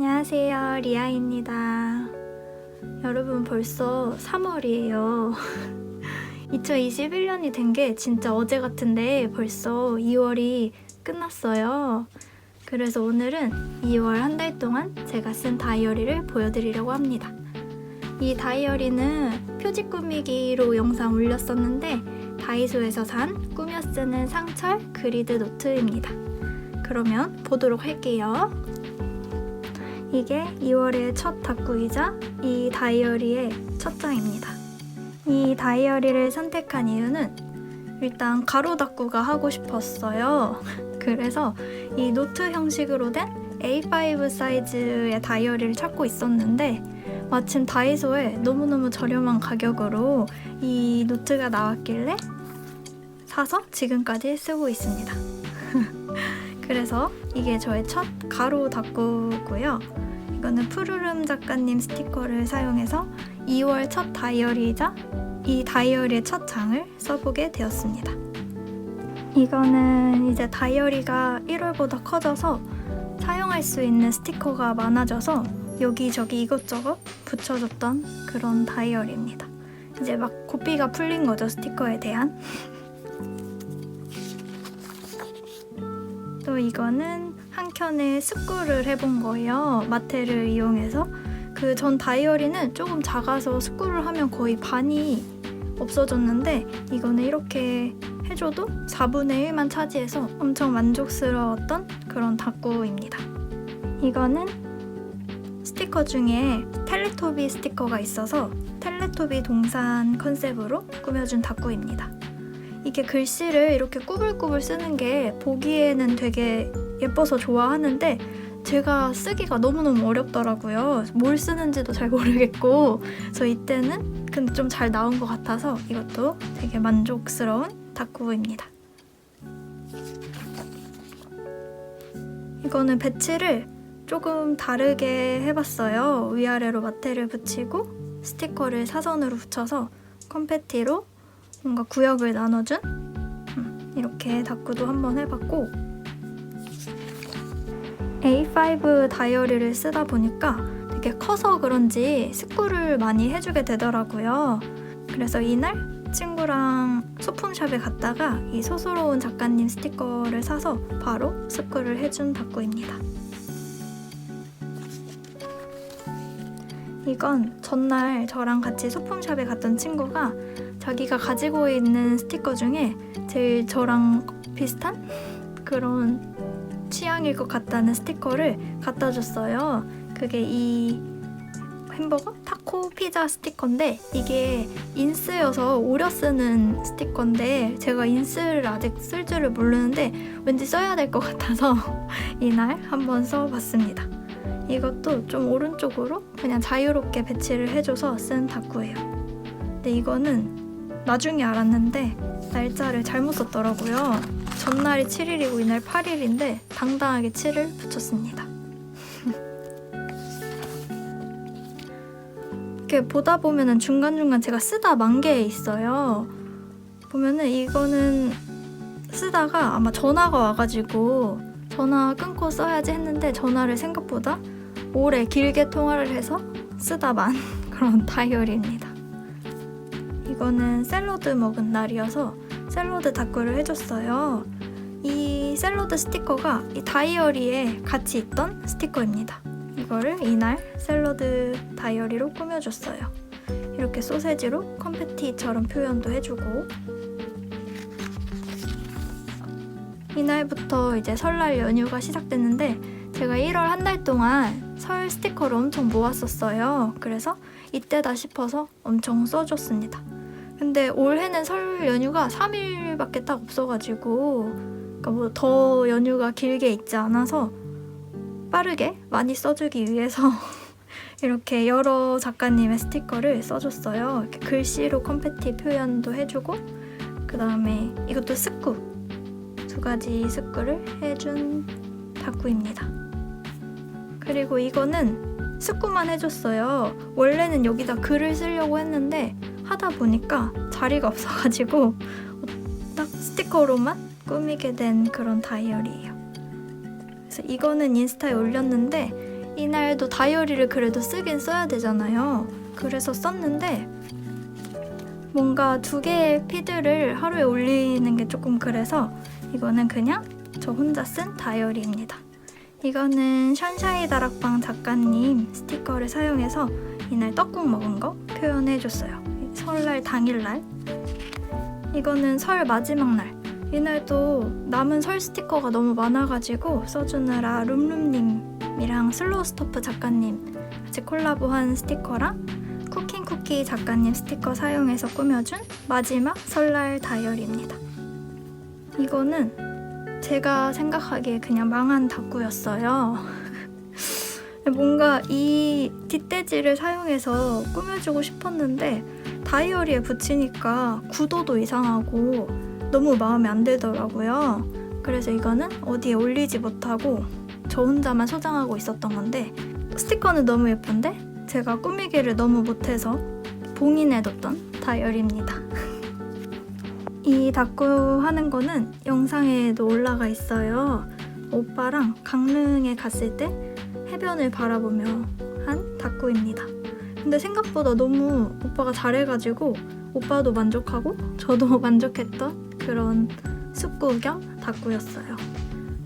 안녕하세요. 리아입니다. 여러분 벌써 3월이에요. 2021년이 된 게 진짜 어제 같은데 벌써 2월이 끝났어요. 그래서 오늘은 2월 한 달 동안 제가 쓴 다이어리를 보여드리려고 합니다. 이 다이어리는 표지 꾸미기로 영상 올렸었는데 다이소에서 산 꾸며 쓰는 상철 그리드 노트입니다. 그러면 보도록 할게요. 이게 2월의 첫 다꾸이자 이 다이어리의 첫 장입니다. 이 다이어리를 선택한 이유는 일단 가로 다꾸가 하고 싶었어요. 그래서 이 노트 형식으로 된 A5 사이즈의 다이어리를 찾고 있었는데 마침 다이소에 너무너무 저렴한 가격으로 이 노트가 나왔길래 사서 지금까지 쓰고 있습니다. 그래서 이게 저의 첫 가로 다꾸고요. 이거는 푸르름 작가님 스티커를 사용해서 2월 첫 다이어리이자 이 다이어리의 첫 장을 써보게 되었습니다. 이거는 이제 다이어리가 1월보다 커져서 사용할 수 있는 스티커가 많아져서 여기저기 이것저것 붙여줬던 그런 다이어리입니다. 이제 막 고삐가 풀린 거죠, 스티커에 대한. 또 이거는 한 켠에 습구를 해본 거예요. 마테를 이용해서. 그 전 다이어리는 조금 작아서 습구를 하면 거의 반이 없어졌는데 이거는 이렇게 해줘도 4분의 1만 차지해서 엄청 만족스러웠던 그런 다꾸입니다. 이거는 스티커 중에 텔레토비 스티커가 있어서 텔레토비 동산 컨셉으로 꾸며준 다꾸입니다. 이게 글씨를 이렇게 꾸불꾸불 쓰는 게 보기에는 되게 예뻐서 좋아하는데 제가 쓰기가 너무너무 어렵더라고요. 뭘 쓰는지도 잘 모르겠고 그래서 이때는 근데 좀 잘 나온 것 같아서 이것도 되게 만족스러운 다꾸입니다. 이거는 배치를 조금 다르게 해봤어요. 위아래로 마테를 붙이고 스티커를 사선으로 붙여서 컴패티로 뭔가 구역을 나눠준 음, 이렇게 다꾸도 한번 해봤고 A5 다이어리를 쓰다 보니까 되게 커서 그런지 스쿠를 많이 해주게 되더라고요. 그래서 이날 친구랑 소품샵에 갔다가 이 소스러운 작가님 스티커를 사서 바로 스쿠를 해준 다꾸입니다. 이건 전날 저랑 같이 소품샵에 갔던 친구가 자기가 가지고 있는 스티커 중에 제일 저랑 비슷한 그런 취향일 것 같다는 스티커를 갖다 줬어요. 그게 이 햄버거? 타코 피자 스티커인데 이게 인스여서 오려 쓰는 스티커인데 제가 인스를 아직 쓸 줄을 모르는데 왠지 써야 될 것 같아서 이날 한번 써봤습니다. 이것도 좀 오른쪽으로 그냥 자유롭게 배치를 해줘서 쓴 다꾸예요. 근데 이거는 나중에 알았는데 날짜를 잘못 썼더라고요. 전날이 7일이고 이날 8일인데 당당하게 7을 붙였습니다. 이렇게 보다 보면은 중간중간 제가 쓰다 만 게 있어요. 보면은 이거는 쓰다가 아마 전화가 와가지고 전화 끊고 써야지 했는데 전화를 생각보다 오래 길게 통화를 해서 쓰다 만 그런 다이어리입니다. 이거는 샐러드 먹은 날이어서 샐러드 다꾸를 해줬어요. 이 샐러드 스티커가 이 다이어리에 같이 있던 스티커입니다. 이거를 이날 샐러드 다이어리로 꾸며줬어요. 이렇게 소세지로 컴패티처럼 표현도 해주고 이날부터 이제 설날 연휴가 시작됐는데 제가 1월 한 달 동안 설 스티커를 엄청 모았었어요. 그래서 이때다 싶어서 엄청 써줬습니다. 근데 올해는 설 연휴가 3일밖에 딱 없어가지고 그러니까 뭐 더 연휴가 길게 있지 않아서 빠르게 많이 써주기 위해서 이렇게 여러 작가님의 스티커를 써줬어요. 이렇게 글씨로 컴패티 표현도 해주고 그 다음에 이것도 스쿠 두 가지 스쿠를 해준 다꾸입니다. 그리고 이거는 스쿠만 해줬어요. 원래는 여기다 글을 쓰려고 했는데 하다 보니까 자리가 없어가지고 딱 스티커로만 꾸미게 된 그런 다이어리예요. 그래서 이거는 인스타에 올렸는데 이날도 다이어리를 그래도 쓰긴 써야 되잖아요. 그래서 썼는데 뭔가 두 개의 피드를 하루에 올리는 게 조금 그래서 이거는 그냥 저 혼자 쓴 다이어리입니다. 이거는 션샤이 다락방 작가님 스티커를 사용해서 이날 떡국 먹은 거 표현해줬어요. 설날 당일날. 이거는 설 마지막 날. 이날도 남은 설 스티커가 너무 많아가지고 써주느라 룸룸님이랑 슬로우 스토프 작가님 같이 콜라보한 스티커랑 쿠킹 쿠키 작가님 스티커 사용해서 꾸며준 마지막 설날 다이어리입니다. 이거는 제가 생각하기에 그냥 망한 다꾸였어요. 뭔가 이 뒷돼지를 사용해서 꾸며주고 싶었는데 다이어리에 붙이니까 구도도 이상하고 너무 마음에 안 들더라고요. 그래서 이거는 어디에 올리지 못하고 저 혼자만 소장하고 있었던 건데 스티커는 너무 예쁜데 제가 꾸미기를 너무 못해서 봉인해뒀던 다이어리입니다. 이 다꾸 하는 거는 영상에도 올라가 있어요. 오빠랑 강릉에 갔을 때 해변을 바라보며 한 다꾸입니다. 근데 생각보다 너무 오빠가 잘해가지고 오빠도 만족하고 저도 만족했던 그런 숲구 겸 다꾸였어요.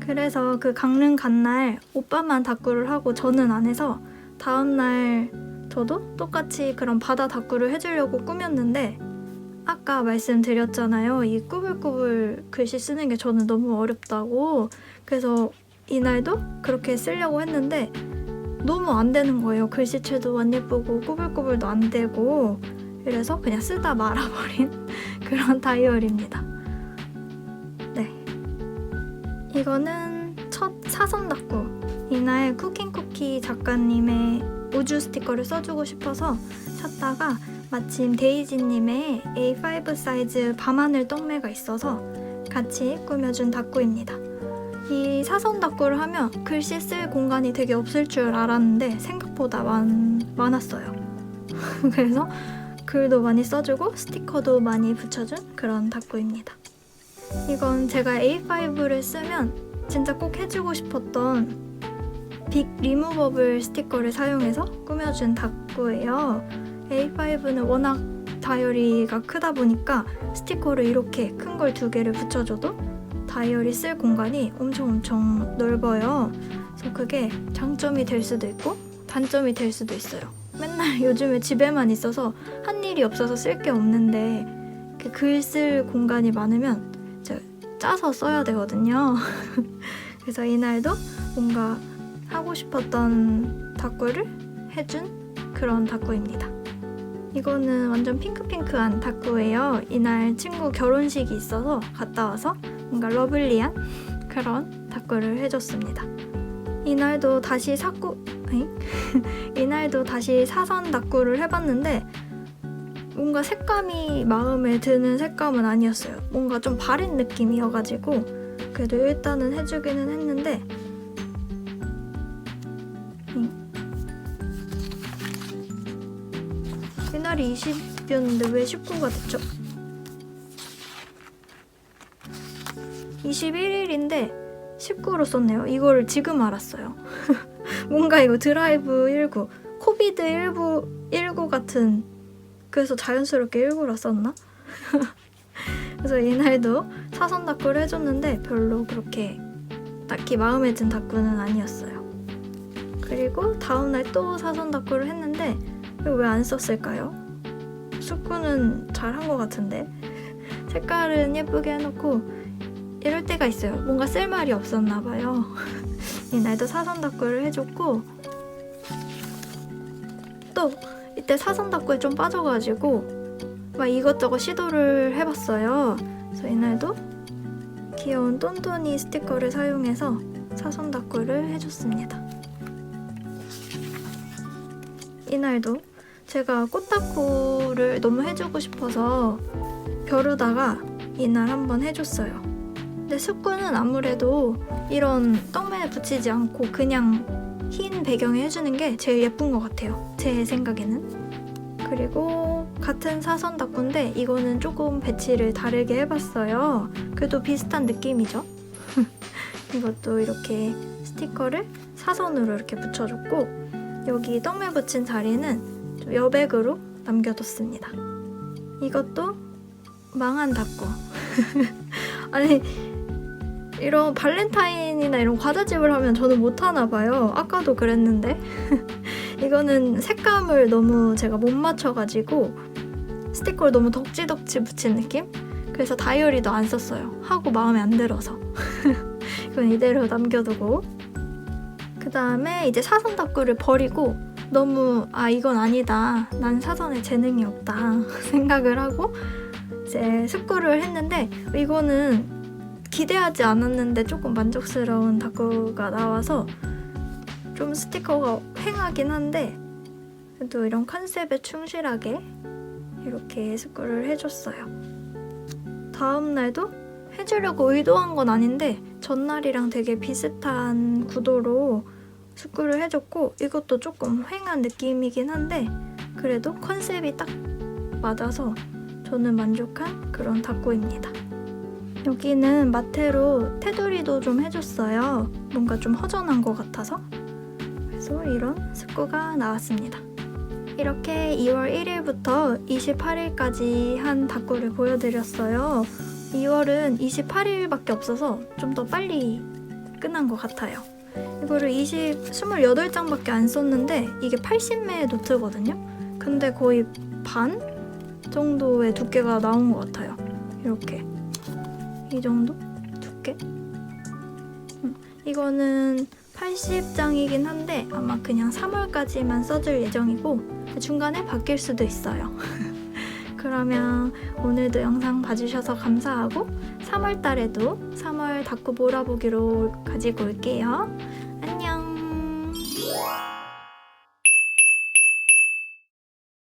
그래서 그 강릉 간 날 오빠만 다꾸를 하고 저는 안 해서 다음날 저도 똑같이 그런 바다 다꾸를 해주려고 꾸몄는데 아까 말씀드렸잖아요. 이 꾸불꾸불 글씨 쓰는 게 저는 너무 어렵다고. 그래서 이날도 그렇게 쓰려고 했는데 너무 안 되는 거예요. 글씨체도 안 예쁘고 꾸불꾸불도 안 되고. 그래서 그냥 쓰다 말아버린 그런 다이어리입니다. 네. 이거는 첫 사선 닦고. 이날 쿠킹쿠키 작가님의 우주 스티커를 써주고 싶어서 샀다가 마침 데이지님의 A5 사이즈 밤하늘 떡매가 있어서 같이 꾸며준 다꾸입니다. 이 사선 다꾸를 하면 글씨 쓸 공간이 되게 없을 줄 알았는데 생각보다 많, 많았어요. 그래서 글도 많이 써주고 스티커도 많이 붙여준 그런 다꾸입니다. 이건 제가 A5를 쓰면 진짜 꼭 해주고 싶었던 빅 리무버블 스티커를 사용해서 꾸며준 다꾸예요. A5는 워낙 다이어리가 크다 보니까 스티커를 이렇게 큰 걸 두 개를 붙여줘도 다이어리 쓸 공간이 엄청 엄청 넓어요. 그래서 그게 장점이 될 수도 있고 단점이 될 수도 있어요. 맨날 요즘에 집에만 있어서 한 일이 없어서 쓸 게 없는데 글 쓸 공간이 많으면 짜서 써야 되거든요. 그래서 이날도 뭔가 하고 싶었던 다꾸를 해준 그런 다꾸입니다. 이거는 완전 핑크핑크한 다꾸예요. 이날 친구 결혼식이 있어서 갔다 와서 뭔가 러블리한 그런 다꾸를 해줬습니다. 이날도 다시 사꾸? 이날도 다시 사선 다꾸를 해봤는데 뭔가 색감이 마음에 드는 색감은 아니었어요. 뭔가 좀 바른 느낌이어가지고 그래도 일단은 해주기는 했는데 이날이 20이었는데 왜 19가 됐죠? 21일인데 19로 썼네요. 이걸 지금 알았어요. 뭔가 이거 드라이브 19, 코비드 19, 19 같은 그래서 자연스럽게 19라 썼나? 그래서 이날도 사선 다꾸를 해줬는데 별로 그렇게 딱히 마음에 든 다꾸는 아니었어요. 그리고 다음날 또 사선 다꾸를 했는데 왜 안 썼을까요? 숙구는 잘한 것 같은데 색깔은 예쁘게 해놓고 이럴 때가 있어요. 뭔가 쓸 말이 없었나 봐요. 이날도 사선 닦구를 해줬고 또 이때 사선 닦구에 좀 빠져가지고 막 이것저것 시도를 해봤어요. 그래서 이날도 귀여운 똔똔이 스티커를 사용해서 사선 닦구를 해줬습니다. 이날도 제가 꽃다꾸를 너무 해주고 싶어서 벼르다가 이날 한번 해줬어요. 근데 숙구는 아무래도 이런 떡면에 붙이지 않고 그냥 흰 배경에 해주는 게 제일 예쁜 것 같아요. 제 생각에는. 그리고 같은 사선 다꾸인데 이거는 조금 배치를 다르게 해봤어요. 그래도 비슷한 느낌이죠. 이것도 이렇게 스티커를 사선으로 이렇게 붙여줬고 여기 떡메 붙인 자리는 좀 여백으로 남겨뒀습니다. 이것도 망한 닭고. 아니 이런 발렌타인이나 이런 과자집을 하면 저는 못하나 봐요. 아까도 그랬는데 이거는 색감을 너무 제가 못 맞춰가지고 스티커를 너무 덕지덕지 붙인 느낌? 그래서 다이어리도 안 썼어요. 하고 마음에 안 들어서. 이건 이대로 남겨두고 그 다음에 이제 사선 닦구를 버리고 너무 아 이건 아니다. 난 사선에 재능이 없다 생각을 하고 이제 습구를 했는데 이거는 기대하지 않았는데 조금 만족스러운 닦구가 나와서 좀 스티커가 횡하긴 한데 그래도 이런 컨셉에 충실하게 이렇게 습구를 해줬어요. 다음 날도 해주려고 의도한 건 아닌데 전날이랑 되게 비슷한 구도로 습구를 해줬고 이것도 조금 휑한 느낌이긴 한데 그래도 컨셉이 딱 맞아서 저는 만족한 그런 닭구입니다. 여기는 마테로 테두리도 좀 해줬어요. 뭔가 좀 허전한 것 같아서 그래서 이런 습구가 나왔습니다. 이렇게 2월 1일부터 28일까지 한 닭구를 보여드렸어요. 2월은 28일밖에 없어서 좀 더 빨리 끝난 것 같아요. 이거를 20, 28장밖에 안 썼는데 이게 80매의 노트거든요. 근데 거의 반 정도의 두께가 나온 것 같아요. 이렇게 이 정도 두께. 음, 이거는 80장이긴 한데 아마 그냥 3월까지만 써줄 예정이고 중간에 바뀔 수도 있어요. 그러면 오늘도 영상 봐주셔서 감사하고 3월 달에도 3월 닭구 몰아보기로 가지고 올게요.